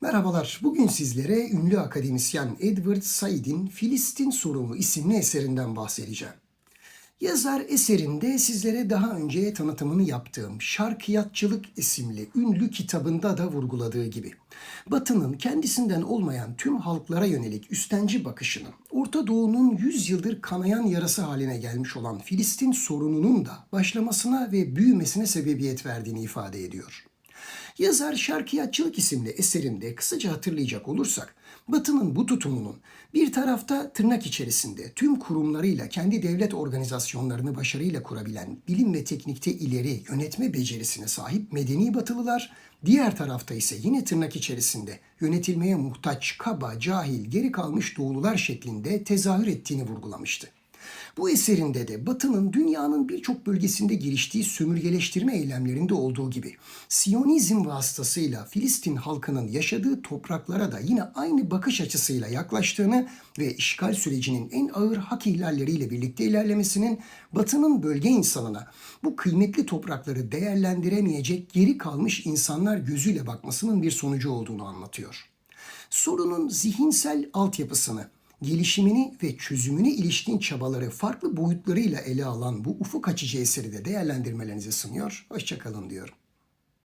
Merhabalar. Bugün sizlere ünlü akademisyen Edward Said'in Filistin Sorunu isimli eserinden bahsedeceğim. Yazar eserinde sizlere daha önce tanıtımını yaptığım Şarkiyatçılık isimli ünlü kitabında da vurguladığı gibi Batı'nın kendisinden olmayan tüm halklara yönelik üstenci bakışının Orta Doğu'nun 100 yıldır kanayan yarası haline gelmiş olan Filistin sorununun da başlamasına ve büyümesine sebebiyet verdiğini ifade ediyor. Yazar Şarkiyatçılık isimli eserinde kısaca hatırlayacak olursak, Batı'nın bu tutumunun bir tarafta tırnak içerisinde tüm kurumlarıyla kendi devlet organizasyonlarını başarıyla kurabilen bilim ve teknikte ileri yönetme becerisine sahip medeni batılılar, diğer tarafta ise yine tırnak içerisinde yönetilmeye muhtaç, kaba, cahil, geri kalmış doğulular şeklinde tezahür ettiğini vurgulamıştı. Bu eserinde de Batı'nın dünyanın birçok bölgesinde giriştiği sömürgeleştirme eylemlerinde olduğu gibi Siyonizm vasıtasıyla Filistin halkının yaşadığı topraklara da yine aynı bakış açısıyla yaklaştığını ve işgal sürecinin en ağır hak ihlalleriyle birlikte ilerlemesinin Batı'nın bölge insanına bu kıymetli toprakları değerlendiremeyecek geri kalmış insanlar gözüyle bakmasının bir sonucu olduğunu anlatıyor. Sorunun zihinsel altyapısını gelişimini ve çözümüne ilişkin çabaları farklı boyutlarıyla ele alan bu ufuk açıcı eseri de değerlendirmelerinize sunuyor. Hoşçakalın diyorum.